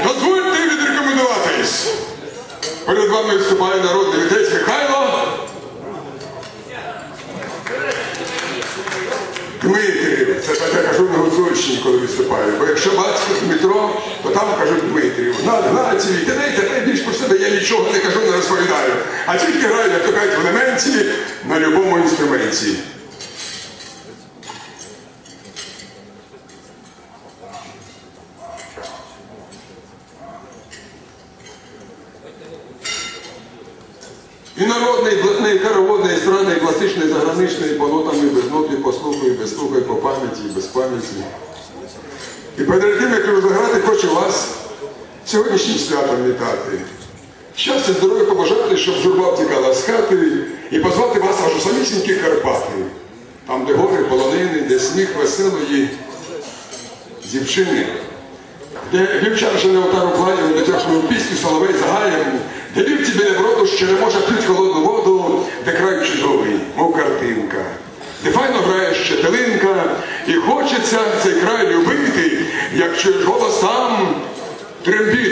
Дозвольте відрекомендуватись. Перед вами виступає народний вітець Михайло. Дмитрів. Це так я кажу на Гуцульщині, коли виступаю. Бо якщо батько Дмитро, то там кажуть Дмитрів. Націй, кидай, тебе більш про себе я нічого не кажу, не розповідаю. А тільки граю, як то кажуть, в елементі на любому інструменті. І заграничний, і по нотам, і без нот, і по слуху, і без слуху, і по пам'яті, без пам'яті. І перед тим, як розіграти, хочу вас сьогоднішнім святом вітати. Щастя, здоров'я побажати, щоб журба втікала з хати і позвати вас аж у самісінькі Карпати. Там, де гори, полонини, де сміх веселої дівчини, де вівчар жене отару плаєм, де тяжкою пісню соловей загаєм, біля броду може пить холодну воду, де край чудовий, мов картинка, де файно грає щетелинка, і хочеться цей край любити, як чуєш голос там трембіти. Го!